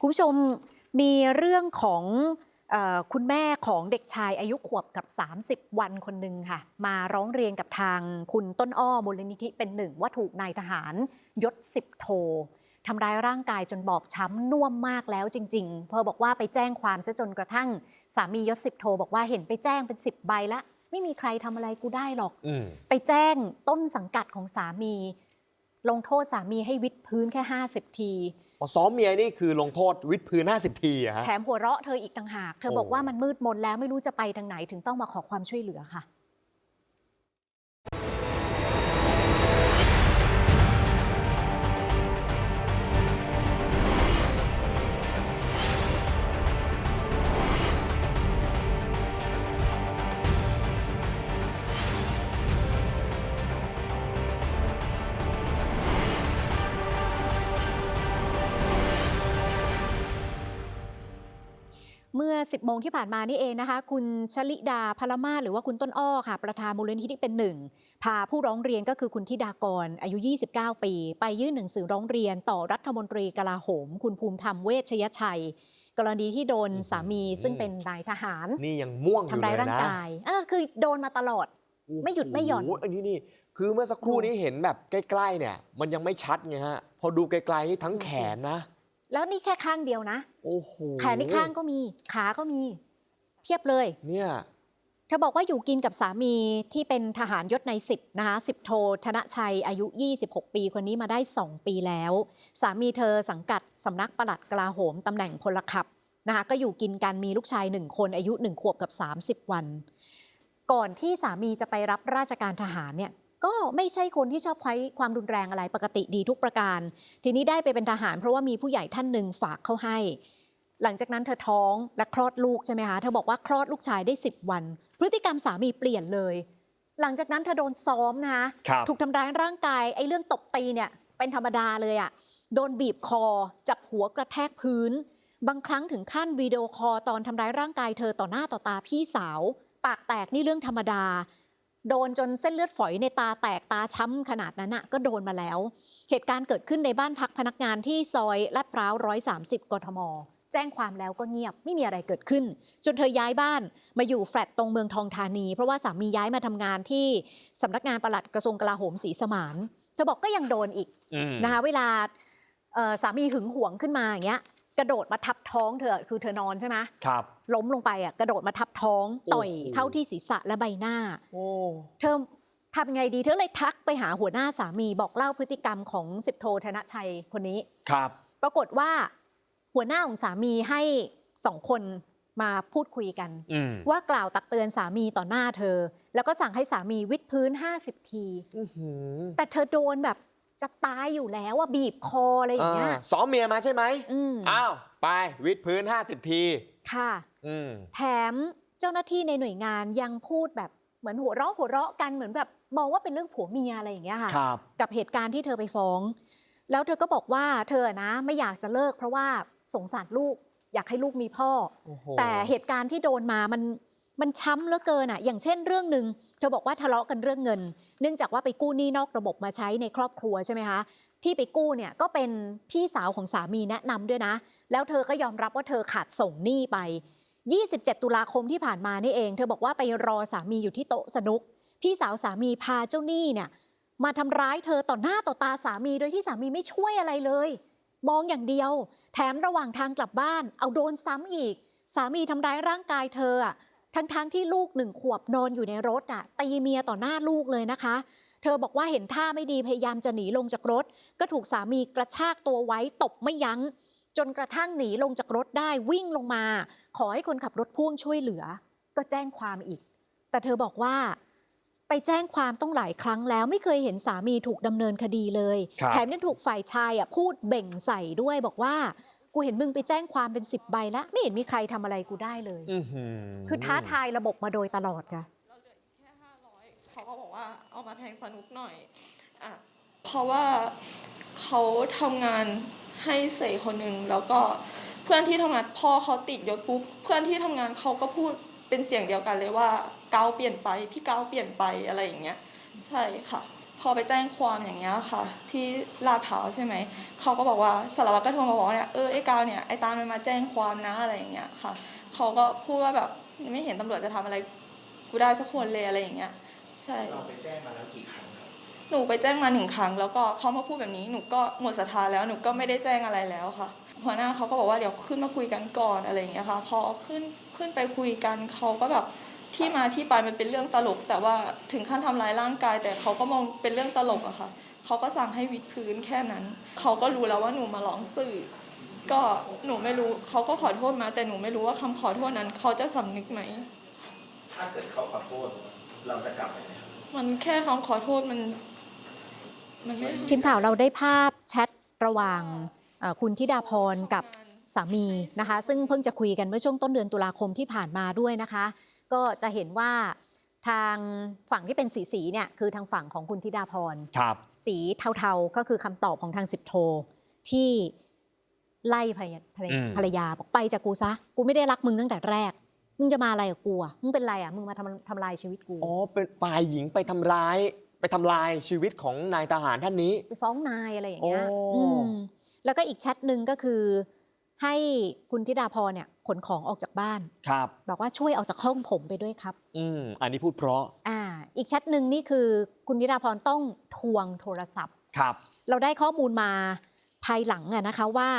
คุณผู้ชมมีเรื่องของเออคุณแม่ของเด็กชายอายุขวบกับ 30 วันคนหนึ่งค่ะ มาร้องเรียนกับทางคุณต้นอ้อมูลนิธิเป็นหนึ่งว่าถูกนายทหารยศสิบโททำร้ายร่างกายจนบอบช้ำน่วมมากแล้วจริงๆเพอบอกว่าไปแจ้งความซะจนกระทั่ง สามียศสิบโทบอกว่าเห็นไปแจ้งเป็น10ใบละไม่มีใครทำอะไรกูได้หรอกอืมไปแจ้งต้นสังกัดของสามี ลงโทษสามีให้วิดพื้นแค่ 50 ทีอ๋อ ซ้อมเมียนี่คือลงโทษวิดพื้น 50 ทีอะฮะ แถมหัวเราะเธออีกต่างหาก เธอบอกว่ามันมืดมนแล้วไม่รู้จะไปทางไหนถึงต้องมาขอความช่วยเหลือค่ะ เมื่อ 10 โมงที่ผ่านมานี่เองนะคะ คุณชลิดาพลมาศหรือว่าคุณต้นอ้อค่ะ ประธานมูลนิธิเป็นหนึ่ง พาผู้ร้องเรียนก็คือคุณธิดากร อายุ 29 ปี ไปยื่นหนังสือร้องเรียนต่อรัฐมนตรีกลาโหม คุณภูมิธรรมเวชยชัย กรณีที่โดนสามีซึ่งเป็นนายทหาร นี่ยังม่วงอยู่ทำร้ายเลยร่างนะกายเออคือโดนมาตลอด ไม่หยุดไม่หย่อนโโอันนี้นี่คือเมื่อสักครู่นี้เห็นแบบใกล้ๆเนี่ย มันยังไม่ชัดไงฮะพอดูไกลๆนี่ทั้งแขนนะ แล้วนี่แค่ข้างเดียวนะ โอ้โหแขนอีกข้างก็มี ขาก็มีเพียบเลย เนี่ย เธอบอกว่าอยู่กินกับสามีที่เป็นทหารยศใน 10 นะคะ10โทธนชัยอายุ 26 ปีคนนี้มาได้ 2 ปีแล้ว สามีเธอสังกัดสำนักปลัดกลาโหมตำแหน่งพลขับนะคะก็อยู่กินกันมีลูกชาย 1 คนอายุ 1 ขวบกับ 30 วัน ก่อนที่สามีจะไปรับราชการทหารเนี่ย ก็ไม่ใช่คนที่ชอบใช้ความรุนแรงอะไรปกติดีทุกประการ ทีนี้ได้ไปเป็นทหาร เพราะว่ามีผู้ใหญ่ท่านหนึ่งฝากเข้าให้ หลังจากนั้นเธอท้องและคลอดลูกใช่ไหมคะเธอบอกว่าคลอดลูกชายได้ 10 วัน พฤติกรรมสามีเปลี่ยนเลย หลังจากนั้นเธอโดนซ้อมนะคะครับถูกทำร้ายร่างกายไอ้เรื่องตบตีเนี่ยเป็นธรรมดาเลยอะ่ะโดนบีบคอ จับหัวกระแทกพื้น บางครั้งถึงขั้นวิดีโอคอลตอนทำร้ายร่างกายเธอต่อหน้าต่อตาพี่สาว ปากแตกนี่เรื่องธรรมดา โดนจนเส้นเลือดฝอยในตาแตกตาช้ำขนาดนั้นอะก็โดนมาแล้ว เหตุการณ์เกิดขึ้นในบ้านพักพนักงานที่ซอยลาดพร้าว130กทม แจ้งความแล้วก็เงียบไม่มีอะไรเกิดขึ้น จนเธอย้ายบ้านมาอยู่แฟลตตรงเมืองทองธานี เพราะว่าสามีย้ายมาทำงานที่สำนักงานปลัดกระทรวงกลาโหมศรีสมานเธอบอกก็ยังโดนอีกอืมนะคะเวลาเอ่อสามีหึงหวงขึ้นมาอย่างเงี้ย กระโดดมาทับท้องเธอคือเธอนอนใช่ไหมครับ ล้มลงไปอะกระโดดมาทับท้องต่อยโอ้โหเข้าที่ศีรษะและใบหน้าโอ้เธอทำยังไงดีเธอเลยทักไปหาหัวหน้าสามีบอกเล่าพฤติกรรมของสิบโทธนชัยคนนี้ครับ ปรากฏว่าหัวหน้าของสามีให้สองคนมาพูดคุยกันอืมว่ากล่าวตักเตือนสามีต่อหน้าเธอ แล้วก็สั่งให้สามีวิดพื้น 50 ทีอื้อหือแต่เธอโดนแบบ จะตายอยู่แล้วว่าบีบคออะไรอย่างเงี้ยอ่าซ้อมเมียมาใช่ไหมอืมอ้าวไปวิดพื้น 50 ที ค่ะอืมแถมเจ้าหน้าที่ในหน่วยงานยังพูดแบบเหมือนหัวเราะหัวเราะกันเหมือนแบบมองว่าเป็นเรื่องผัวเมียอะไรอย่างเงี้ยค่ะครับกับเหตุการณ์ที่เธอไปฟ้อง แล้วเธอก็บอกว่าเธอนะไม่อยากจะเลิกเพราะว่าสงสารลูกอยากให้ลูกมีพ่อโอ้โหแต่เหตุการณ์ที่โดนมามัน มันช้ำเหลือเกินอะ อย่างเช่นเรื่องหนึ่งเธอบอกว่าทะเลาะกันเรื่องเงิน เนื่องจากว่าไปกู้หนี้นอกระบบมาใช้ในครอบครัวใช่ไหมคะ ที่ไปกู้เนี่ยก็เป็นพี่สาวของสามีแนะนำด้วยนะ แล้วเธอก็ยอมรับว่าเธอขาดส่งหนี้ไป 27 ตุลาคมที่ผ่านมานี่เอง เธอบอกว่าไปรอสามีอยู่ที่โต๊ะสนุก พี่สาวสามีพาเจ้าหนี้เนี่ยมาทำร้ายเธอต่อหน้าต่อตาสามีโดยที่สามีไม่ช่วยอะไรเลย มองอย่างเดียว แถมระหว่างทางกลับบ้าน เอาโดนซ้ำอีก สามีทำร้ายร่างกายเธออะ ทั้งๆทที่ลูกหนึ่งขวบนอนอยู่ในรถอะตีเมียต่อหน้าลูกเลยนะคะ เธอบอกว่าเห็นท่าไม่ดีพยายามจะหนีลงจากรถ ก็ถูกสามีกระชากตัวไว้ตบไม่ยัง้ง จนกระทั่งหนีลงจากรถได้วิ่งลงมา ขอให้คนขับรถพ่วงช่วยเหลือ ก็แจ้งความอีก แต่เธอบอกว่าไปแจ้งความต้องหลายครั้งแล้วไม่เคยเห็นสามีถูกดำเนินคดีเลยครับแถมยังถูกฝ่ายชายอะพูดเบ่งใส่ด้วยบอกว่า กูเห็นมึงไปแจ้งความเป็นสิบใบแล้ว ไม่เห็นมีใครทำอะไรกูได้เลย อื้อหือคือท้าทายระบบมาโดยตลอดค่ะ เราเหลืออีกแค่ห้าร้อยเขาก็บอกว่าเอามาแทงสนุกหน่อยอะเพราะว่าเขาทำงานให้เสยคนหนึ่งแล้วก็เพื่อนที่ทำงานพอเขาติดยศปุ๊บเพื่อนที่ทำงานเขาก็พูดเป็นเสียงเดียวกันเลยว่าเกาเปลี่ยนไปพี่เกาเปลี่ยนไปอะไรอย่างเงี้ย ใช่ค่ะ พอไปแจ้งความอย่างเงี้ยค่ะ ที่ลาดพร้าวใช่ไหมเขาก็บอกว่าสารวัตรก็โทรมาบอกว่าเนี่ยเออไอ้กาวเนี่ยไอ้ตาลมันมาแจ้งความนะอะไรอย่างเงี้ยค่ะเขาก็พูดว่าแบบไม่เห็นตำรวจจะทำอะไรกูได้สักคนเลยอะไรอย่างเงี้ยใช่เราไปแจ้งมาแล้วกี่ครั้งครับหนูไปแจ้งมาหนึ่งครั้ง แล้วก็เขามาพูดแบบนี้หนูก็หมดศรัทธาแล้วหนูก็ไม่ได้แจ้งอะไรแล้วค่ะหัวหน้าเขาก็บอกว่าเดี๋ยวขึ้นมาคุยกันก่อนอะไรอย่างเงี้ยค่ะ พอขึ้นขึ้นไปคุยกันเขาก็แบบ ที่มาที่ไปมันเป็นเรื่องตลก แต่ว่าถึงขั้นทำร้ายร่างกาย แต่เขาก็มองเป็นเรื่องตลกอะค่ะเขาก็สั่งให้วิดพื้นแค่นั้น เขาก็รู้แล้วว่าหนูมาร้องสื่อ ก็หนูไม่รู้เขาก็ขอโทษมา แต่หนูไม่รู้ว่าคำขอโทษนั้น เขาจะสำนึกไหมถ้าเกิดเขาขอโทษ เราจะกลับไปไหมครับมันแค่คำขอโทษมันมันไม่ทีมข่าวเราได้ภาพแชทระหว่างเอ่อคุณธิดาพรกับสามีนะคะ ซึ่งเพิ่งจะคุยกันเมื่อช่วงต้นเดือนตุลาคมที่ผ่านมาด้วยนะคะ ก็จะเห็นว่าทางฝั่งที่เป็นสีสีๆเนี่ยคือทางฝั่งของคุณธิดาพรครับ สีเทาๆก็คือคำตอบของทางสิบโทที่ไล่ภรรยาภรรยาอืมภรรยาบอกไปจากกูซะ กูไม่ได้รักมึงตั้งแต่แรก มึงจะมาอะไรกับกูอะมึงเป็นไรอะมึงมาทำทำลายชีวิตกู อ๋อ เป็นฝ่ายหญิงไปทำร้าย ไปทำลายชีวิตของนายทหารท่านนี้ ไปฟ้องนายอะไรอย่างเงี้ยโอ้ อืมแล้วก็อีกแชทหนึ่งก็คือ ให้คุณธิดาพรเนี่ยขนของออกจากบ้าน ครับ บอกว่าช่วยออกจากห้องผมไปด้วยครับ อืมอันนี้พูดเพราะ อ่า อีกแชทหนึ่งนี่คือคุณธิดาพรต้องทวงโทรศัพท์ ครับ เราได้ข้อมูลมาภายหลังอะนะคะว่า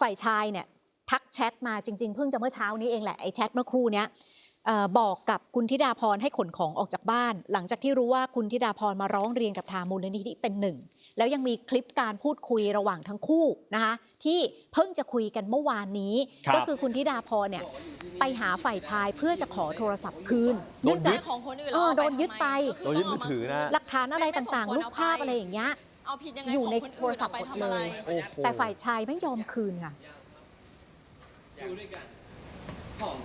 ฝ่ายชายเนี่ยทักแชทมาจริง ๆ เพิ่งจะเมื่อเช้านี้เองแหละไอ้แชทเมื่อครู่เนี้ยเอ่อ บอกกับคุณธิดาพรให้ขนของออกจากบ้าน หลังจากที่รู้ว่าคุณธิดาพรมาร้องเรียนกับทางมูลนิธิเป็นหนึ่ง แล้วยังมีคลิปการพูดคุยระหว่างทั้งคู่นะคะที่เพิ่งจะคุยกันเมื่อวานนี้ ครับ ก็คือคุณธิดาพรเนี่ยไปหาฝ่ายชายเพื่อจะขอโทรศัพท์คืนโดนยึด เนื่องจาก ของคนอื่นเออโดนยึดไป โดนยึดมือถือนะ หลักฐานอะไรต่างๆรูปภาพอะไรอย่างเงี้ย เอาผิดยังไงอยู่ในขงคโทรศัพท์หมดเลยอาไปทำอะไรโอ้โห แต่ฝ่ายชายไม่ยอมคืนค่ะอยู่ด้วยกันของ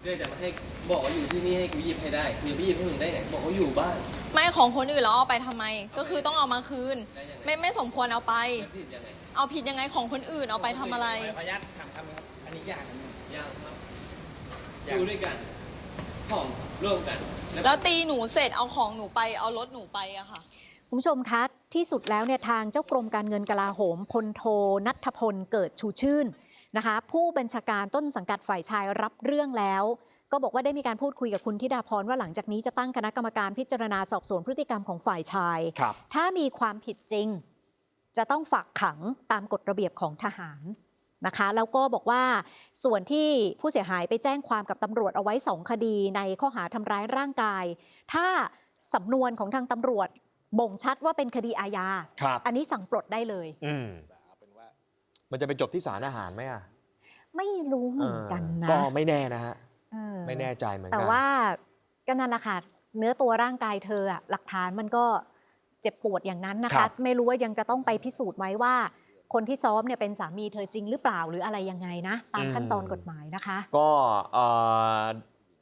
เพื่อจะมาให้บอกว่าอยู่ที่นี่ให้กูหยิบให้ได้กูจะไปหยิบให้มึงได้ไงบอกว่าอยู่บ้านไม่ของคนอื่นแล้วเอาไปทำไม ก็คือต้องเอามาคืน ไม่ไม่สมควรเอาไป แล้วผิดยังไงเอาผิดยังไงของคนอื่นเอาไปทำอะไร ขออนุญาตถามคำนึงครับ อันนี้ยากนะเนี่ยยังครับอยู่ด้วยกันของร่วมกันแล้วตีหนูเสร็จเอาของหนูไปเอารถหนูไปอะค่ะ คุณผู้ชมคะที่สุดแล้วเนี่ยทางเจ้ากรมการเงินกลาโหมพลโทนัทพลเกิดชูชื่น นะคะ ผู้บัญชาการต้นสังกัดฝ่ายชายรับเรื่องแล้ว ก็บอกว่าได้มีการพูดคุยกับคุณธิดาพรว่าหลังจากนี้จะตั้งคณะกรรมการพิจารณาสอบสวนพฤติกรรมของฝ่ายชายครับถ้ามีความผิดจริง จะต้องฝากขังตามกฎระเบียบของทหารนะคะแล้วก็บอกว่าส่วนที่ผู้เสียหายไปแจ้งความกับตำรวจเอาไว้สองคดีในข้อหาทำร้ายร่างกาย ถ้าสำนวนของทางตำรวจบ่งชัดว่าเป็นคดีอาญาครับอันนี้สั่งปลดได้เลยอื มมันจะไปจบที่ศาลอาหารไหมอะไม่รู้เหมือนกันนะก็ไม่แน่นะฮะเออไม่แน่ใจเหมือนกัแต่ว่าก็นั่นแหละค่ะเนื้อตัวร่างกายเธออะหลักฐานมันก็เจ็บปวดอย่างนั้นนะครัคะ บ ไม่รู้ว่ายังจะต้องไปพิสูจน์ไหมว่า คนที่ซ้อมเนี่ยเป็นสามีเธอจริงหรือเปล่าหรืออะไรยังไงนะ ตามขั้นตอนกฎหมายนะคะ ก็เอ่อ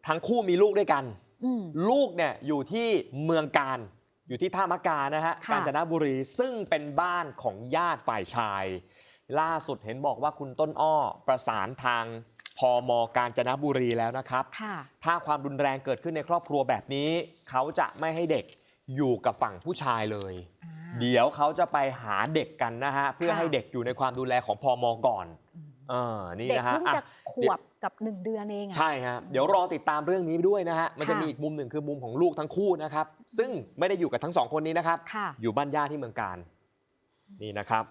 ทั้งคู่มีลูกด้วยกัน อืม ลูกเนี่ยอยู่ที่เมืองการ อยู่ที่ท่ามะกานะฮะค่ะ กาญจนบุรีซึ่งเป็นบ้านของญาติฝ่ายชาย ล่าสุดเห็นบอกว่าคุณต้นอ้อประสานทางพมกาญจนบุรีแล้วนะครับค่ะถ้าความรุนแรงเกิดขึ้นในครอบครัวแบบนี้ เขาจะไม่ให้เด็กอยู่กับฝั่งผู้ชายเลยอ่าเดี๋ยวเขาจะไปหาเด็กกันนะฮะ เพื่อค่ะให้เด็กอยู่ในความดูแลของพมก่อนเออนี่เด็กนะฮะเพิ่งอะจะขวบกับหนึ่งเดือนเองอะใช่ฮะเดี๋ยวรอติดตามเรื่องนี้ด้วยนะฮะ มันจะค่ะมีอีกมุมหนึ่งคือมุมของลูกทั้งคู่นะครับ ซึ่งไม่ได้อยู่กับทั้งสองคนนี้นะครับค่ะอยู่บ้านญาติที่เมืองการนี่นะครับ